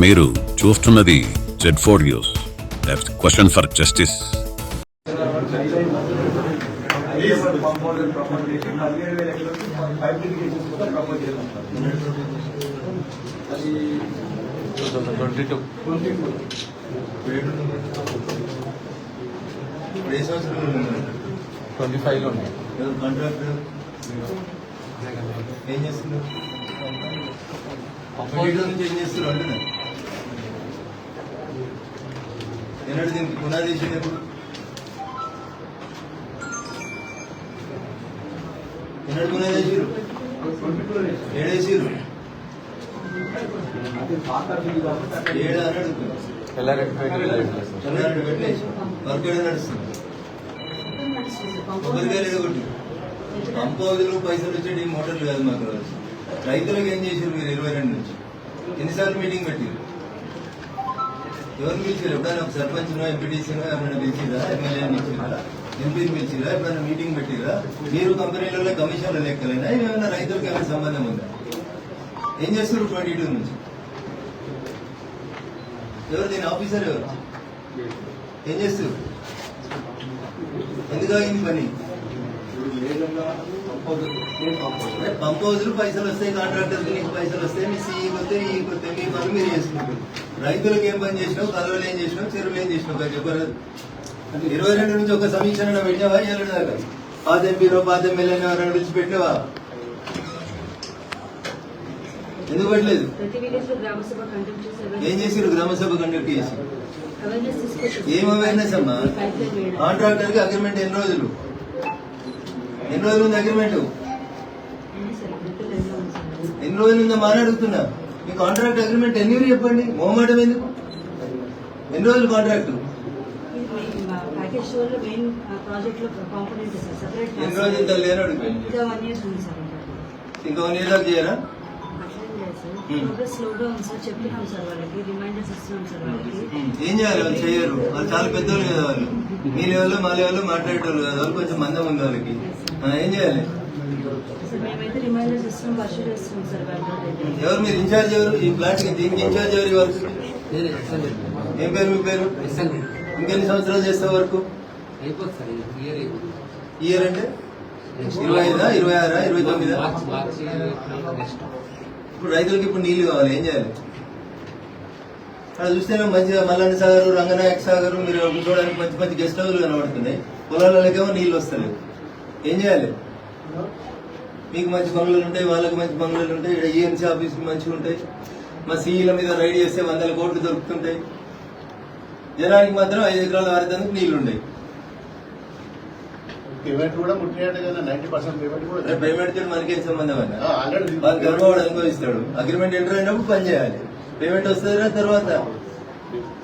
మీరు చూస్తున్నది Z four news question for justice twenty ఫైవ్లో ఉన్నాయి ఏం చేస్తున్నారు? ఏం చేస్తున్నారు? అంటున్నా ఎన్నడు దీనికి పునాది వేసింది ఎప్పుడు? ఎన్నడు పునాది వేసిరు ఏడేసిరు ఏడు అన్నాడు. అడుగుతున్నారు వర్క్ ఏడా నడుస్తుంది కొబ్బరికాయలు ఎడగొట్టి పైసలు వచ్చేది మోటార్లు కాదు మాకు రైతులకు ఏం చేశారు మీరు ఇరవై రెండు నుంచి? ఎన్నిసార్లు మీటింగ్ పెట్టారు ఎవరు పిలిచారు ఎప్పుడైనా ఒక సర్పంచ్నో ఎంపీటీసీనో ఎవరైనా పిలిచిరా? ఎమ్మెల్యేని పిలిచిరా? ఎంపీని పిలిచిరా? ఎప్పుడైనా మీటింగ్ పెట్టిరా? మీరు కంపెనీలలో కమిషన్లు లెక్కలేనా? ఏమైనా రైతులకు ఏమైనా సంబంధం ఉందా? ఏం చేస్తారు ట్వంటీ టూ నుంచి? ఎవరు దీని ఆఫీసర్ ఎవరు? ఏం చేస్తారు ఎందుకు ఆగింది పని? పంప్ హౌజులు పైసలు వస్తాయి కాంట్రాక్టర్ నీకు పైసలు వస్తాయి మీ సీఈ వస్తే ఈ కొత్త మీ పనులు మీరు చేసుకుంటారు. రైతులకు ఏం పని చేసినావు కలవలు ఏం చేసినావు చెరువులు ఏం చేసినావు అది. చెప్పరు ఇరవై రెండు నుంచి ఒక సమీక్ష పెట్టినావా ఏళ్ళు దాకా? పాత ఎంపీలో పాత ఎమ్మెల్యేని ఎవరైనా పిలిచిపెట్టినావా ఎందుకు పెట్టలేదు? ఏం చేసిరు గ్రామ సభ కండక్ట్ చేసి. ఏం అవేర్నెస్ అమ్మా? కాంట్రాక్టర్కి అగ్రిమెంట్ ఎన్ని రోజులు? ఎన్ని రోజులు ఉంది అగ్రిమెంట్ ఎన్ని రోజులు ఉందా అని అడుగుతున్నా? మీ కాంట్రాక్ట్ అగ్రిమెంట్ ఎన్ని చెప్పండి? మోమాటం ఎందుకు? ఎన్ని రోజులు కాంట్రాక్ట్ ఎన్ని రోజులు ఇంకా వన్ ఇయర్ దాకా చేయరా? సార్. ప్రోగ్రెస్ స్లో గా ఉంది సార్. చెప్పినాం సార్ వాళ్ళకి. రిమైండర్స్ ఇస్తున్నాం సార్ వాళ్ళకి. ఏం చేయాలి వాళ్ళు చేయరు. వాళ్ళు చాలా పెద్దోళ్ళు కదా వాళ్ళు. మీ లెవెల్లో మా లెవెల్లో మాట్లాడేటోళ్ళు కదా. వాళ్ళు కొంచెం మందం ఉంది వాళ్ళకి. ఆ, ఏం చేయాలి? సార్ మేమైతే రిమైండర్స్ ఇస్తున్నాం వర్షం చేస్తున్నాం సార్ వాళ్ళకి ఎవరు మీరు? ఇన్ఛార్జ్ ఎవరు? ఈ ప్లాట్కి దీనికి ఇన్ఛార్జ్ ఎవరు ఈ వర్క్ ఏం పేరు మీ పేరు? ఇంకెన్ని సంవత్సరాలు చేస్తే వరకు? అయిపోతుంది సార్ ఈ ఇయర్ అయిపోతుంది ఇయర్ అంటే? ఇరవై ఐదా ఇరవై ఆరా ఇరవై తొమ్మిదా? మార్చ్ మార్చి నెక్స్ట్. ఇప్పుడు రైతులకు ఇప్పుడు నీళ్ళు కావాలి ఏం చేయాలి? అక్కడ చూస్తేనే మంచిగా మల్లన్న సాగర్ రంగనాయక సాగర్ మీరు చూడడానికి మంచి మంచి గెస్ట్ హౌస్లు కనబడుతున్నాయి. పొలాలకేమో నీళ్ళు వస్తలేవు. ఏం చేయాలి? మీకు మంచి బంగ్లాలు ఉంటాయి వాళ్ళకి మంచి బంగ్లాలు ఉంటాయి ఇక్కడ ఈఎన్సీ ఆఫీస్ మంచిగా ఉంటాయి. మా సీఈల మీద రైడ్ చేస్తే వందల కోట్లు దొరుకుతుంటాయి. జనానికి మాత్రం ఐదు ఎకరాల వారిదందుకు నీళ్ళు ఉంటాయి పేమెంట్ కూడా ముట్టినట్టు కదా నైన్టీ పర్సెంట్ పేమెంట్ కూడా పేమెంట్ తోటి మనకేం సంబంధం అన్న వాళ్ళు గర్భవాడు అనుభవిస్తాడు. అగ్రిమెంట్ ఎంటర్ అయినప్పుడు పని చేయాలి. పేమెంట్ వస్తుంది తర్వాత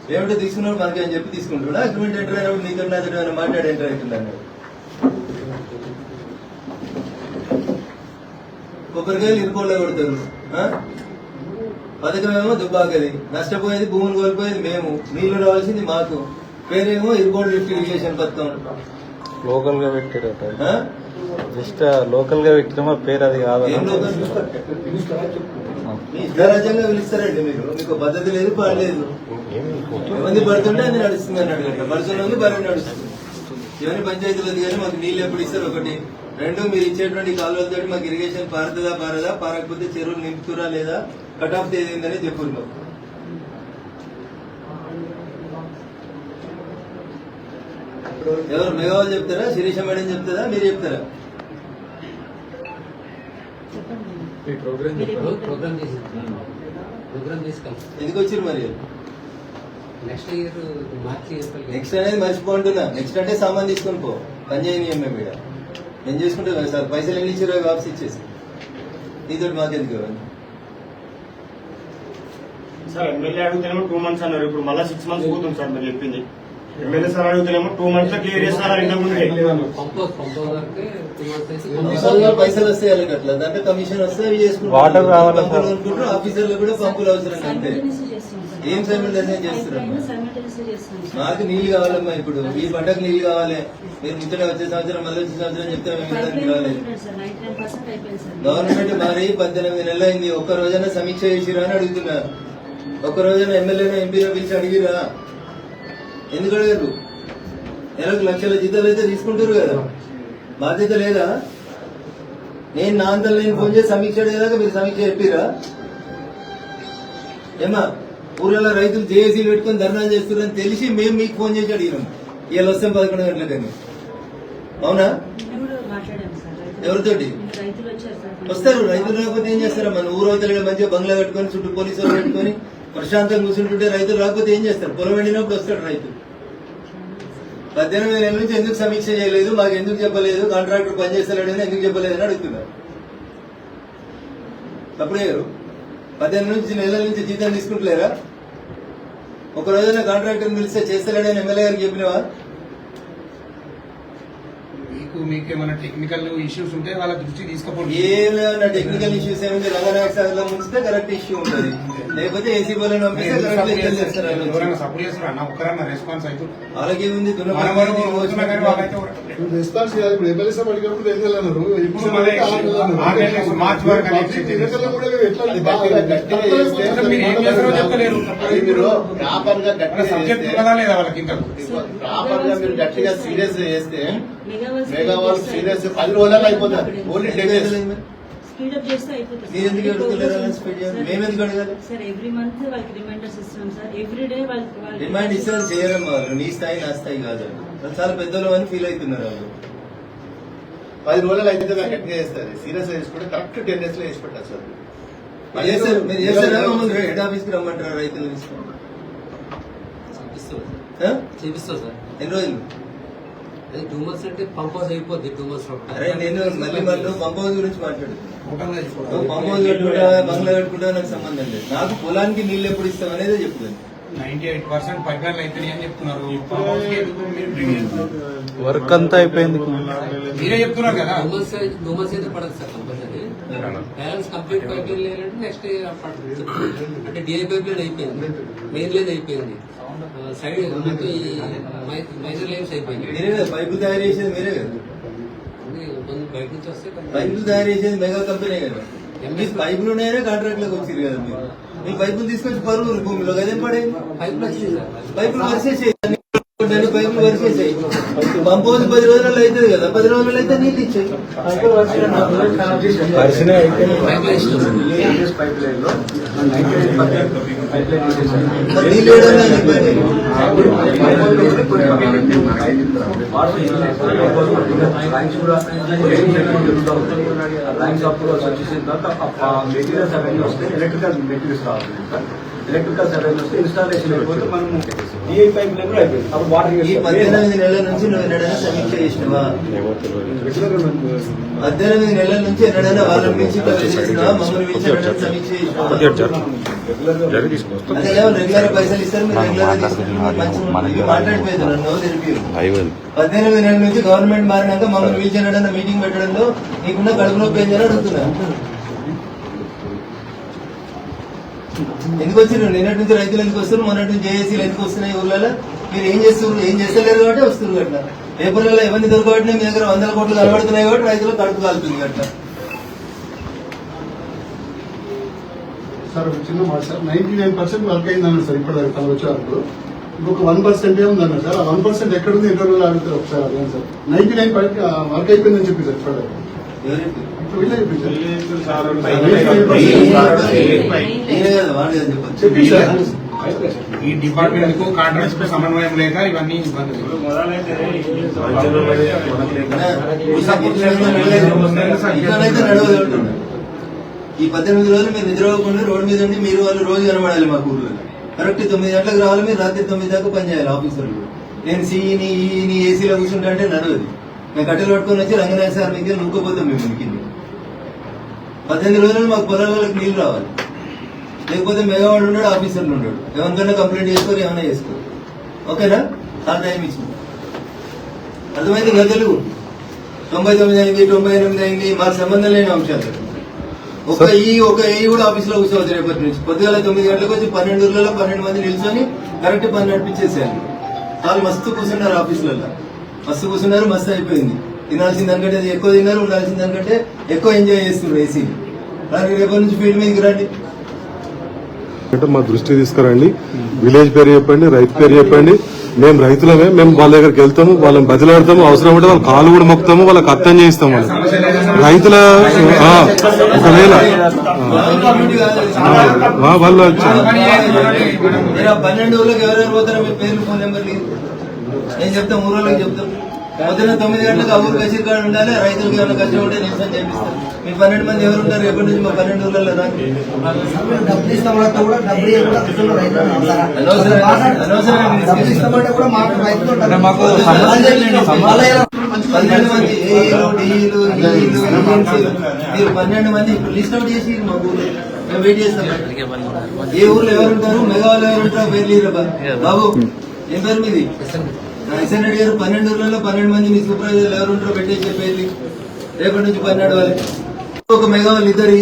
పేమెంట్ తీసుకున్నప్పుడు మనకి అని చెప్పి తీసుకుంటాడు. అగ్రిమెంట్ ఎంటర్ అయినప్పుడు నీతో నాతో ఏమైనా మాట్లాడి ఎంటర్ అవుతుందండి. కొబ్బరికాయలు ఇరుకోళ్ళ కొడతారు? పథకం ఏమో దుబ్బాకది నష్టపోయేది భూములు కోల్పోయేది మేము. నీళ్ళు రావాల్సింది మాకు. పేరేమో లిఫ్ట్ ఇరిగేషన్ పథకం. లోకల్గా పెట్టాడట? జస్ట్ లోకల్గా పెట్టినమా? పేరు అది కాదు పిలుస్తారండి మీరు. మీకు పద్ధతి లేదు పడలేదు పడుతుంటే అది నడుస్తుంది ఇవన్నీ కానీ మాకు నీళ్ళు ఎప్పుడు ఇస్తారు ఒకటి. రెండు మీరు ఇచ్చేటువంటి కాలువలతో మాకు ఇరిగేషన్ పారుతుందా పారదా? పారకపోతే చెరువులు నింపుతురా లేదా? కట్ ఆఫ్ తేదీ ఏందని చెప్పు మాకు ఎవరు మెగావాల్ చెప్తారా? శిరీష మేడం చెప్తారా? మీరు చెప్తారా? ప్రోగ్రామ్ ప్రోగ్రామ్ ఎందుకు వచ్చారు మరి? Next year March April next అనేది మర్చిపోంటున్నా నెక్స్ట్ అంటే సామాన్ తీసుకొని పో. పని చేయని ఎంఏ మీద నేను చేసుకుంటే కదా సార్? పైసలు ఎన్ని ఇచ్చారో వాపస్ ఇచ్చేసి. నీతో మాకెందుకు ఇవన్నీ? సార్ ఎమ్మెల్యే అడుగుతేనేమో టూ మంత్స్ అన్నారు. ఇప్పుడు మళ్ళీ సిక్స్ మంత్స్ పోతుంది సార్ మీరు చెప్పింది. ఎమ్మెల్యే సార్ అడుగుతేనేమో టూ మంత్స్లో క్లియర్ చేస్తారా? పైసలు వస్తాయి అట్లా దాంట్లో కమిషన్ వస్తే అవి వాటర్ కొనుక్కుంటారు ఆఫీసర్లు కూడా పంపులు అవసరం సార్ ఏం simultaneous చేస్తున్నాం? సైమల్టేనియస్లీ చేస్తున్నాం సార్ మాకు నీళ్ళు కావాలమ్మా ఇప్పుడు. ఈ పంటకు నీళ్ళు కావాలి. మీరు ముచ్చట వచ్చే సంవత్సరం మళ్ళీ వచ్చే సంవత్సరం చెప్తే గవర్నమెంట్ మరి పద్దెనిమిది నెలలు అయింది. ఒక్క రోజైనా సమీక్ష చేసిరా అని అడుగుతున్నా. ఒక్క రోజున ఎమ్మెల్యేనో ఎంపీనో పిలిచి అడిగిరా? ఎందుకు అడిగారు నెలకు లక్షల జీతాలు అయితే తీసుకుంటారు కదా. బాధ్యత లేదా? నేను నా అంతా నేను ఫోన్ చేసి సమీక్ష అడిగేదాకా మీరు సమీక్ష చెప్పిరా? ఏమా ఊర్లలో రైతులు జేఏసీలు పెట్టుకొని ధర్నా చేస్తున్నారని తెలిసి మేము మీకు ఫోన్ చేసి అడిగినాం. ఇవాళ వస్తాం పదకొండు గంటలకని. అవునా? ఎవరితోటి? వస్తారు రైతులు రాకపోతే ఏం చేస్తారా? మన ఊరవతల మంచిగా బంగ్లా కట్టుకొని చుట్టూ పోలీసు వాళ్ళు పెట్టుకొని ప్రశాంతంగా కూర్చుంటుంటే రైతులు రాకపోతే ఏం చేస్తారు? పొలం వెళ్ళినప్పుడు వస్తాడు రైతు. పద్దెనిమిది నెలల నుంచి ఎందుకు సమీక్ష చేయలేదు? మాకు ఎందుకు చెప్పలేదు? కాంట్రాక్టర్ పనిచేస్తలేడు అని ఎందుకు చెప్పలేదు అని అడుగుతున్నారు. తప్పుడే గారు. పద్దెనిమిది నుంచి నెలల నుంచి జీతం తీసుకుంటలేరా? ఒక రోజున కాంట్రాక్టర్ పిలిస్తే చేస్తలేడని ఎమ్మెల్యే గారికి చెప్పినవా? మీకు మీకు ఏమైనా టెక్నికల్ ఇష్యూస్ ఉంటే వాళ్ళ దృష్టికి తీసుకుపోండి. ఏం లేదన్న టెక్నికల్ ఇష్యూస్ ఏముంది రంగనాయక సాగర్లో ముంచితే కరెక్ట్ ఇష్యూ ఉంటుంది. లేకపోతే ఏసీ బోలని పంపిస్తే కరెక్ట్ లెక్కలు చేస్తారు. వాళ్ళు. ఎవరైనా సపోర్ట్ చేస్తారు? అన్న ఒక్కరన్నా రెస్పాన్స్ ఇప్పుడు రెస్పాన్స్ కాదు ఇప్పుడు ఎమ్మెల్యే సభ అడిగినప్పుడు ఇప్పుడు మార్చి మీరు గట్టిగా సీరియస్ చేస్తే మెగా వాళ్ళు సీరియస్ పది రోజులలో అయిపోతారు ఓన్లీ డేస్ స్పీడప్ చేస్తే అయిపోతుంది? మేము? సార్ ఎవ్రీ మంత్ వాళ్ళకి రిమైండర్స్ ఇస్తున్నాం సార్. ఎవ్రీ డే వాళ్ళకి వాళ్ళకి డిమాండ్ ఇస్తే వాళ్ళు చేయడం వాళ్ళు. నీ స్థాయి నా స్థాయి కాదు చాలా పెద్దలు అని ఫీల్ అవుతున్నారు వాళ్ళు. పది రోజులు అయితే గట్టిగా చేస్తారు. సీరియస్ చేసుకుంటే కరెక్ట్ టెన్ డేస్లో పెట్టారు సార్. మీరు చేస్తారు మమ్మల్ని హెడ్ ఆఫీస్కి రమ్మంటారా రైతులు ఆ? చేపిస్తాం సార్? ఎన్ని రోజులు? అది టూ మంత్స్ అంటే పంప్ హౌస్ అయిపోద్ది టూ మంత్స్ అరే నేను మళ్ళీ మళ్ళీ పంప్ హౌస్ గురించి తీసుకోవాలి. పంప్ హౌస్ కట్టుకుంటా బంగ్లా కట్టుకుంటా నాకు సంబంధం లేదు. నాకు పొలానికి నీళ్ళు ఎప్పుడు ఇస్తాం అనేది చేస్తున్నారు? వర్క్ అంతా అయిపోయింది. మీరే చెప్తున్నారు కదా. టూ మంత్స్ అయితే పడదు sir compulsory. Balance complete pipe line లేదంటే నెక్స్ట్ అంటే డిఐ పైప్ లైన్ అయిపోయింది. మెయిన్ లైన్ అయిపోయింది సైడ్ మైనర్ లైన్స్ అయిపోయింది పైపులు తయారు చేసేది మీరే కదా. బయట నుంచి వస్తే పైపులు తయారు చేసేది మెగా కంపెనీ కదా. మీ పైపులు ఉన్నాయనే కాంట్రాక్ట్లోకి వచ్చారు కదా మీరు. మీ పైపులు తీసుకొచ్చి పరువులు భూమిలో కదేం పడేది? పైపులు వచ్చింది పైపులు వరిసేసాయి దాన్ని పైపులు వరిసేసాయి పంప్ హౌస్ పది రోజుల్లో అవుతుంది కదా. పది రోజుల్లో అయితే నీళ్ళు ఇచ్చాయి. మెటీరియల్స్ అవన్నీ వస్తే ఎలక్ట్రికల్ మెటీరియల్స్ రావాలి. ఎలక్ట్రికల్ అవన్నీ వస్తే ఇన్స్టాలేషన్ అయిపోతే మనము డిఐ పైప్ లైన్ కూడా అయిపోయింది అప్పుడు వాటర్ ఈ పద్దెనిమిది నెలల నుంచి నువ్వు ఎన్నడైనా సమీక్ష చేసినవా? పద్దెనిమిది నెలల నుంచి ఎన్నడైనా వాళ్ళని పిలిచి ఇట్లా పిలిచేసినావా మమ్మల్ని పిలిచి ఎన్నడైనా సమీక్ష చేసినావా? అదే ఏమో రెగ్యులర్ పైసలు ఇస్తారు మీరు రెగ్యులర్ మాట్లాడిపోయింది నన్ను తెలిపి. పద్దెనిమిది నెలల నుంచి గవర్నమెంట్ మారినాక మమ్మల్ని పిలిచి ఎన్నడైనా మీటింగ్ పెట్టడంలో నీకున్న కడుపు నొప్పి ఏంటని అడుగుతున్నా. ఎందుకు వచ్చినారు నిన్నటి నుంచి రైతులు ఎందుకు వస్తున్నారు? మొన్నటి నుంచి జేఏసీలు ఎందుకు వస్తున్నాయి ఊర్లలో? మీరు ఏం చేస్తున్నారు? ఏం చేస్తలేరు కాబట్టి వస్తున్నారు అట్లా. పేపర్లలో ఇవన్నీ దొరకబట్టినా మీ దగ్గర వందల కోట్లు కనబడుతున్నాయి కాబట్టి రైతులు కడుపు కాలుతుంది అట్లా. సార్ చిన్న మాట sir. Ninety nine percent work అయిందన్నారు sir ఇప్పుడు తను వచ్చేవరకు ఇంకొక వన్ పర్సెంట్ ఏముందన్నారు సార్. ఆ వన్ పర్సెంట్ ఎక్కడుంది ఎక్కడ రోజులు అడుగుతారు ఒకసారి అదే సార్. నైన్టీ నైన్ వర్క్ అయిపోయిందని చెప్పి సార్ ఇప్పుడు ఈ డిపార్ట్మెంట్కు కాంట్రాక్ట్స్కు సమన్వయం లేక ఇవన్నీ ఈ పద్దెనిమిది రోజులు మీరు నిద్ర అవ్వకుండా రోడ్డు మీద ఉండి మీరు వాళ్ళు రోజు కనబడాలి మా ఊర్లో. కరెక్ట్ తొమ్మిది గంటలకు రావాలి మీరు రాత్రి తొమ్మిది దాకా పనిచేయాలి ఆఫీసర్లు. నేను సీఈని ఈని ఏసీలో కూర్చుంటా అంటే నడవదు. మేము కట్టెలు పట్టుకొని వచ్చి రంగనాథ సార్ మీకు నూకపోతాం మేము కింద పద్దెనిమిది రోజులు మాకు పొలాలకు నీళ్ళు రావాలి. లేకపోతే మెగావాడు ఉన్నాడు ఆఫీసర్లు ఉన్నాడు. ఎవరికైనా కంప్లైంట్ చేసుకోరు ఏమైనా చేసుకోరు. ఓకేనా? చాలా టైం ఇచ్చింది. అర్థమైంది కదా తెలుగు? తొంభై తొమ్మిది అయింది తొంభై ఎనిమిది అయింది మాకు సంబంధం లేని అంశాలు. ఒక ఈ ఒక ఈ కూడా ఆఫీస్లో కూర్చోవచ్చు రేపటి నుంచి. పొద్దుగాల తొమ్మిది గంటలకు వచ్చి పన్నెండు ఊర్లలో పన్నెండు మంది నిల్చొని కరెక్ట్ పని నడిపించేసేయాలి. వాళ్ళు మస్తు కూర్చున్నారు ఆఫీసులలో. మస్తు కూర్చున్నారు మస్తు అయిపోయింది. తినాల్సిన దానికంటే అది ఎక్కువ తిన్నారు ఉండాల్సిన దానికంటే ఎక్కువ ఎంజాయ్ చేస్తున్నారు ఏసీ దానికి రేపటి నుంచి ఫీల్డ్ మీదకి రండి. అంటే మా దృష్టి తీసుకురండి. విలేజ్ పేరు చెప్పండి రైతు పేరు చెప్పండి. మేము రైతులమే మేము వాళ్ళ దగ్గరికి వెళ్తాము వాళ్ళని బదిలాడతాము అవసరం ఉంటే వాళ్ళ కాలు కూడా మొక్కుతాము వాళ్ళకి అర్థం చేయిస్తాము వాళ్ళు రైతుల ఒకవేళ వాళ్ళ నేను చెప్తాం ఊరోళ్ళకి చెప్తాం పొద్దున తొమ్మిది గంటలకు ఆ ఊరు కసిరి కాడ ఉండాలి రైతులకు ఏమైనా కష్టం ఉంటే నిమిషం చేపిస్తాం మీ పన్నెండు మంది ఎవరు ఉంటారు ఎప్పటి నుంచి మా పన్నెండు ఊళ్ళలో రాండి పన్నెండు మంది ఏఈలు డిఈలు మీరు పన్నెండు మంది ఇప్పుడు లిస్ట్ అవుట్ చేసి మా ఊర్లో మేము వెయిట్ చేస్తాం ఏ ఊర్లో ఎవరుంటారు మెగా వాళ్ళు ఎవరుంటారు బాబు ఏం పేరు మీది జగన్ రెడ్డి గారు పన్నెండు ఊర్లలో పన్నెండు మంది మీ సూపర్వైజర్లు ఎవరు ఉంటారో పెట్టేసి పేర్లు రేపటి నుంచి పన్నెండు వాళ్ళు ఒక మెగావాళ్ళు ఇద్దరు.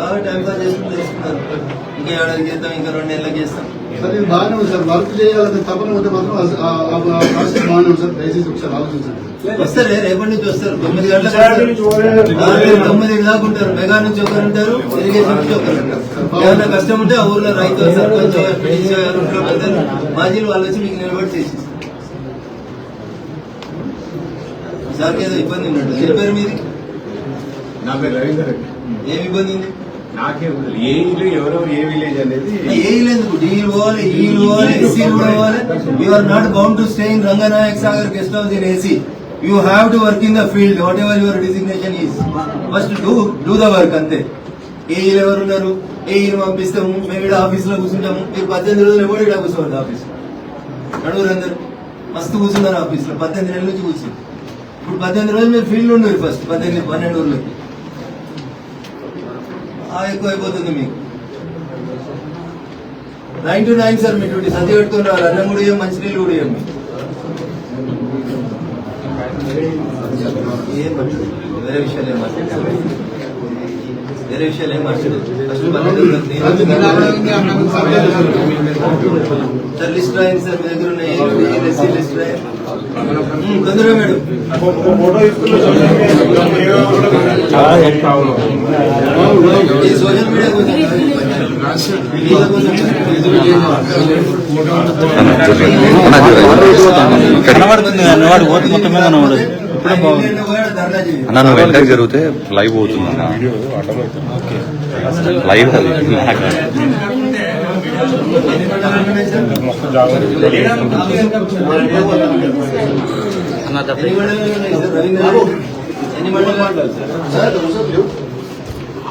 బాగా టైం పాస్ చేసుకుంటూ చేస్తున్నారు. ఇంకా ఏడాది చేస్తాం ఇంకా రెండు నెలలకు చేస్తాం. సార్ ఇది బాగానే ఉంది సార్. వర్క్ చేయాలంటే తపన ఉంటే మాత్రం ప్రాసెస్ బాగానే ఉంది సార్. దయచేసి ఒకసారి ఆలోచించండి వస్తారు రేపటి నుంచి వస్తారు. తొమ్మిది గంటలకు రాత్రి తొమ్మిది దాకా ఉంటారు. మెగా నుంచి ఒకరు ఉంటారు ఇరిగేషన్ నుంచి ఒకరు ఉంటారు. ఏమైనా కష్టం ఉంటే ఆ ఊర్లో రైతు సర్పంచ్ మాజీలు వాళ్ళు వచ్చి మీకు నిలబడి చేసి సార్కి ఏదో ఇబ్బంది ఉన్నట్టు. ఏ పేరు మీది? నా పేరు రవీందర్ ఏమి ఇబ్బంది ఉంది? నాకే ఉంది ఏ ఇల్లు ఎవరెవరు ఏ విలేజ్ అనేది ఏ ఎందుకు? డీలు పోవాలి ఈలు పోవాలి కూడా పోవాలి. You are not bound to stay in Ranganayak Sagar guest house in AC you have to work in the field whatever your designation is first do do the work అంతే. ఏ ఇల్లు ఎవరు ఉన్నారు? ఏ ఇల్లు పంపిస్తాము? మేము ఇక్కడ ఆఫీస్లో కూర్చుంటాము. మీరు పద్దెనిమిది రోజులు ఎవరు ఇక్కడ కూర్చోండి ఆఫీస్ నడువురు అందరు. మస్తు కూర్చున్నారు ఆఫీస్లో. పద్దెనిమిది నెలల నుంచి కూర్చుని ఇప్పుడు పద్దెనిమిది రోజులు మీరు ఫీల్డ్ ఉండరు ఫస్ట్ పద్దెనిమిది పన్నెండు రోజులకి ఎక్కువైపోతుంది మీకు. నైన్ టు నైన్ సార్ మీ డ్యూటీ సర్ది పెట్టుకుని రావాలి. అన్నం కూడా ఇవ్వం మంచినీళ్ళు కూడా ఇవ్వం ఏం వేరే విషయాలు ఏం వేరే విషయాలు ఏం సార్ లిస్ట్ రాయండి సార్ మీ దగ్గర ఉన్న ఏ ఎస్సీ లిస్ట్ రాయండి ఉమ్, తొందరగా మేడం ఈ సోషల్ మీడియా కోసం కనబడుతుంది వాడు ఓటు మొత్తం మీద అన్న నువ్వు జరిగితే లైవ్ అవుతుంది లైవ్ లేవు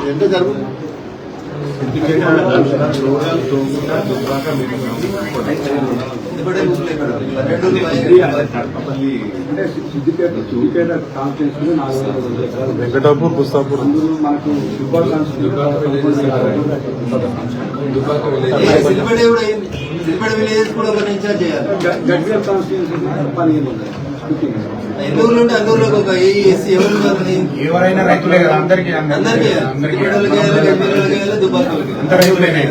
ఎంత జరుగుతుంది అయింది సిద్దిపేట విలేజెస్ కూడా ఒక ఇన్ఛార్జ్ చేయాలి. గడ్వేల్ కాన్స్టిట్యూన్సీ పదిహేను ఉన్నాయి స్పీకింగ్. ఎన్ని ఊర్లు ఉంటే అన్ని ఊర్లకు ఒక ఏఈ ఎస్సీ ఎవరు? ఎవరైనా రైతులే కదా అందరికీ అందరికీ అందరికీ దుబ్బాకలకి అంత రైతులేనే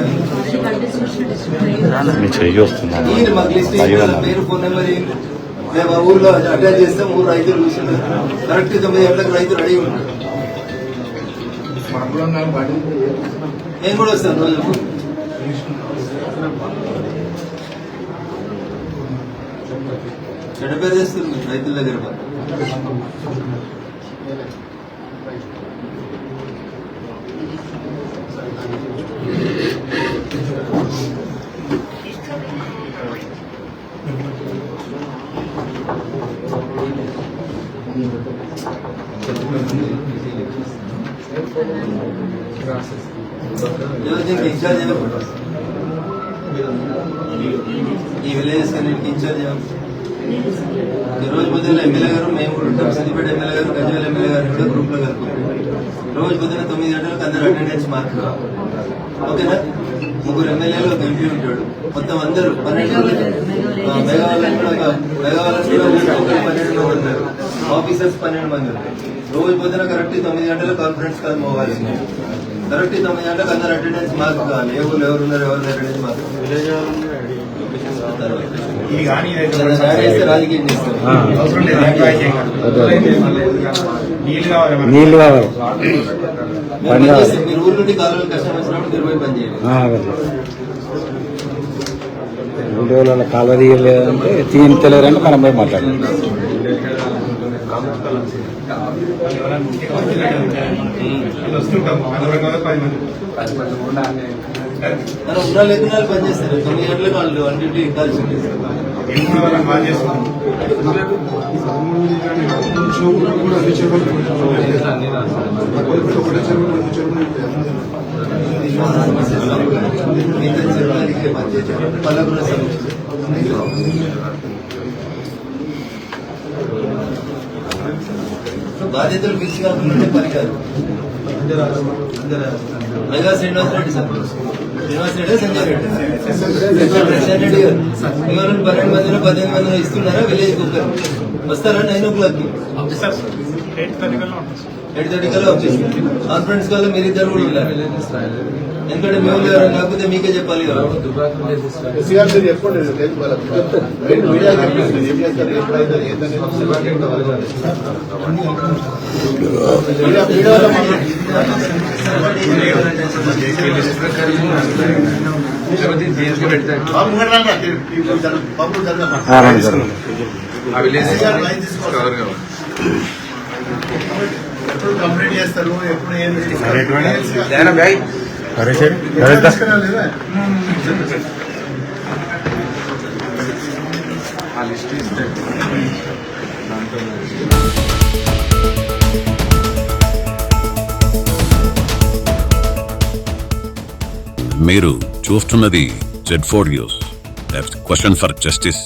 మీ చెయ్యి పేరు ఫోన్ నెంబర్. మేము ఆ ఊర్లో అటాచ్ చేస్తాం ఊరు రైతులు కూర్చున్నారు. కరెక్ట్ తొమ్మిది గంటలకు రైతు రెడీ ఉంటాడు మాకు కూడా ఉన్నారు. బండి నేను కూడా వస్తాను రోజు తెస్తుంది రైతుల దగ్గర మరి. ఎవరు దీనికి ఇన్ఛార్జ్ ఈ విలేజెస్ అన్నింటికి ఇన్ఛార్జ్ ఎవరు? రోజు పొద్దున ఎమ్మెల్యే గారు మేము కూడా ఉంటాం. సిద్దిపేట ఎమ్మెల్యే గారు గజ్వేల్ ఎమ్మెల్యే గారు కూడా గ్రూప్లో కలుపుకుంటాం రోజు పొద్దున తొమ్మిది గంటలకు అందరు అటెండెన్స్ మార్క్ ఓకేనా? ముగ్గురు ఎమ్మెల్యేలు ఒక ఎంపీ ఉంటాడు. మొత్తం అందరూ పన్నెండు ఆ, కూడా ఒక కూడా పన్నెండు మంది ఉన్నారు. ఆఫీసర్స్ పన్నెండు మంది ఉన్నారు. రోజు పొద్దున కరెక్ట్ తొమ్మిది గంటలకు కాన్ఫరెన్స్ కాల్ పోవాలి కరెక్ట్ తొమ్మిది గంటలకు అందరు అటెండెన్స్ మార్క్ కావాలి. ఏ ఊళ్ళు ఎవరు ఉన్నారు ఎవరు అటెండెన్స్ మార్క్ నీళ్ళు కావాలి. పని కావాలి. రెండు రోజుల కాలువ తీయలేదంటే మనం పోయి మాట్లాడాలి వస్తుంటాం మనం ఉన్నా లేకున్నా వాళ్ళు పని చేస్తారు? తొమ్మిది గంటలకు వాళ్ళు వన్ డ్యూటీ కలిసి సమస్య బాధ్యతలు ఫిక్స్ కాకుండా పని కాదు. Mega Srinivas Reddy sir. Srinivas Reddy Sanjay Reddy. Prashant Reddy గారు ఎవరైనా పన్నెండు మందిలో పద్దెనిమిది మందిలో ఇస్తున్నారా విలేజ్ కుక్కర్ వస్తారా nine o'clock eight thirty కల్లా వచ్చేసి కాన్ఫరెన్స్ కల్లా మీరు ఇద్దరు కూడా ఉండాలి ఎందుకంటే మేము ఎవరైనా కాకపోతే మీకే చెప్పాలి కదా ఎస్సీఆర్ సార్ చెప్పండి లేదు వాళ్ళకి చెప్తాను చేస్తారు? ఎప్పుడు. ఆ? మీరు చూస్తున్నది Z four news question for justice